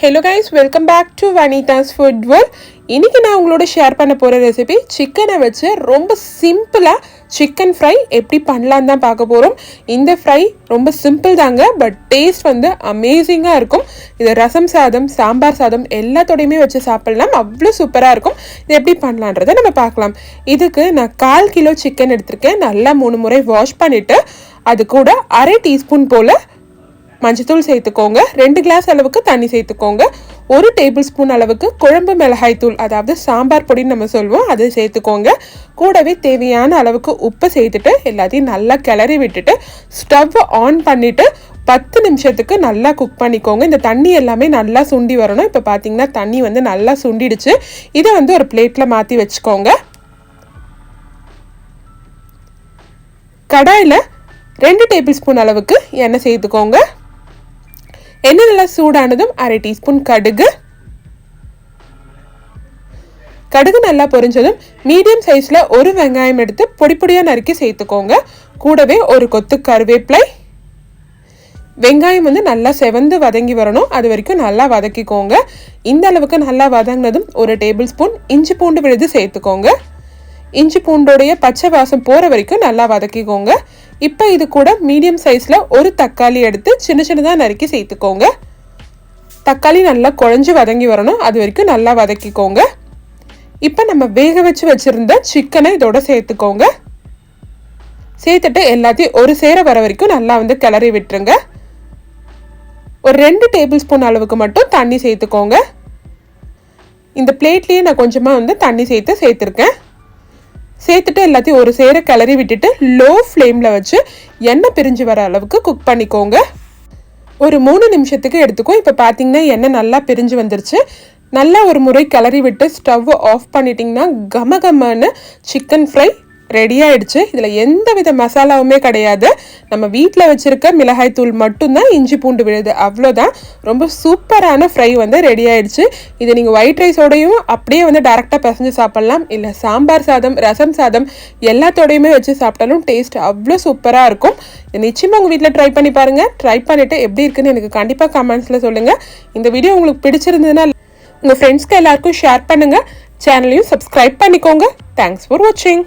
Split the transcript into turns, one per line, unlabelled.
Hello guys welcome back to Vanitha's food world இன்றைக்கி நான் உங்களோட ஷேர் பண்ண போகிற ரெசிபி சிக்கனை வச்சு ரொம்ப சிம்பிளாக சிக்கன் ஃப்ரை எப்படி பண்ணலான்னு தான் பார்க்க போகிறோம் இந்த ஃப்ரை ரொம்ப சிம்பிள் தாங்க பட் டேஸ்ட் வந்து அமேசிங்காக இருக்கும். இது ரசம் சாதம் சாம்பார் சாதம் எல்லாத்தோடையுமே வச்சு சாப்பிட்லாம். அவ்வளோ சூப்பராக இருக்கும். இது எப்படி பண்ணலான்றதை நம்ம பார்க்கலாம். இதுக்கு நான் கால் கிலோ சிக்கன் எடுத்திருக்கேன். நல்லா மூணு முறை வாஷ் பண்ணிவிட்டு அது கூட அரை டீஸ்பூன் போல் மஞ்சத்தூள் சேர்த்துக்கோங்க. ரெண்டு கிளாஸ் அளவுக்கு தண்ணி சேர்த்துக்கோங்க. ஒரு டேபிள் ஸ்பூன் அளவுக்கு குழம்பு மிளகாய் தூள் அதாவது சாம்பார் பொடின்னு நம்ம சொல்லுவோம் அதை சேர்த்துக்கோங்க. கூடவே தேவையான அளவுக்கு உப்பை சேர்த்துட்டு எல்லாத்தையும் நல்லா கிளறி விட்டுட்டு ஸ்டவ் ஆன் பண்ணிவிட்டு பத்து நிமிஷத்துக்கு நல்லா குக் பண்ணிக்கோங்க. இந்த தண்ணி எல்லாமே நல்லா சுண்டி வரணும். இப்போ பார்த்தீங்கன்னா தண்ணி வந்து நல்லா சுண்டிடுச்சு. இதை வந்து ஒரு பிளேட்டில் மாற்றி வச்சுக்கோங்க. கடாயில் ரெண்டு டேபிள் ஸ்பூன் அளவுக்கு எண்ணெய் சேர்த்துக்கோங்க. எண்ணெய் நல்லா சூடானதும் அரை டீஸ்பூன் கடுகு. கடுகு நல்லா பொரிஞ்சதும் மீடியம் சைஸில் ஒரு வெங்காயம் எடுத்து பொடி பொடியாக நறுக்கி சேர்த்துக்கோங்க. கூடவே ஒரு கொத்து கருவேப்பிலை. வெங்காயம் வந்து நல்லா செவந்து வதங்கி வரணும். அது வரைக்கும் நல்லா வதக்கிக்கோங்க. இந்த அளவுக்கு நல்லா வதங்கினதும் ஒரு டேபிள் ஸ்பூன் இஞ்சி பூண்டு விழுது சேர்த்துக்கோங்க. இஞ்சி பூண்டோடைய பச்சை வாசம் போகிற வரைக்கும் நல்லா வதக்கிக்கோங்க. இப்போ இது கூட மீடியம் சைஸில் ஒரு தக்காளி எடுத்து சின்ன சின்னதாக நறுக்கி சேர்த்துக்கோங்க. தக்காளி நல்லா குழஞ்சி வதங்கி வரணும். அது வரைக்கும் நல்லா வதக்கிக்கோங்க. இப்போ நம்ம வேக வச்சு வச்சுருந்த சிக்கனை இதோட சேர்த்துக்கோங்க. சேர்த்துட்டு எல்லாத்தையும் ஒரு சேர வர வரைக்கும் நல்லா வந்து கிளறி விட்டுருங்க. ஒரு ரெண்டு டேபிள் ஸ்பூன் அளவுக்கு மட்டும் தண்ணி சேர்த்துக்கோங்க. இந்த பிளேட்லேயே நான் கொஞ்சமாக வந்து தண்ணி சேர்த்து சேர்த்துருக்கேன். சேர்த்துட்டு எல்லாத்தையும் ஒரு சேர கிளறி விட்டுட்டு லோ ஃப்ளேமில் வச்சு எண்ணெய் பிரிஞ்சு வர அளவுக்கு குக் பண்ணிக்கோங்க. ஒரு மூணு நிமிஷத்துக்கு எடுத்துக்கும் இப்போ பார்த்தீங்கன்னா எண்ணெய் நல்லா பிரிஞ்சு வந்துருச்சு. நல்லா ஒரு முறை கிளறி விட்டு ஸ்டவ் ஆஃப் பண்ணிட்டிங்கன்னா கம கமன்னு சிக்கன் ஃப்ரை ரெடி ஆயிடுச்சு. இதில் எந்த வித மசாலாவுமே கிடையாது. நம்ம வீட்டில் வச்சுருக்க மிளகாய் தூள் மட்டும்தான் இஞ்சி பூண்டு விழுது. அவ்வளோதான் ரொம்ப சூப்பரான ஃப்ரை வந்து ரெடி ஆயிடுச்சு. இது நீங்கள் ஒயிட் ரைஸோடையும் அப்படியே வந்து டேரெக்டாக பிசைஞ்சு சாப்பிட்லாம். இல்லை சாம்பார் சாதம் ரசம் சாதம் எல்லாத்தோடையுமே வச்சு சாப்பிட்டாலும் டேஸ்ட் அவ்வளோ சூப்பராக இருக்கும். நிச்சயமாக உங்கள் வீட்டில் ட்ரை பண்ணி பாருங்கள் ட்ரை பண்ணிவிட்டு எப்படி இருக்குன்னு எனக்கு கண்டிப்பாக கமெண்ட்ஸில் சொல்லுங்கள் இந்த வீடியோ உங்களுக்கு பிடிச்சிருந்ததுன்னா உங்கள் ஃப்ரெண்ட்ஸ்க்கு எல்லாருக்கும் ஷேர் பண்ணுங்கள் சேனலையும் சப்ஸ்கிரைப் பண்ணிக்கோங்க. தேங்க்ஸ் ஃபார் வாட்சிங்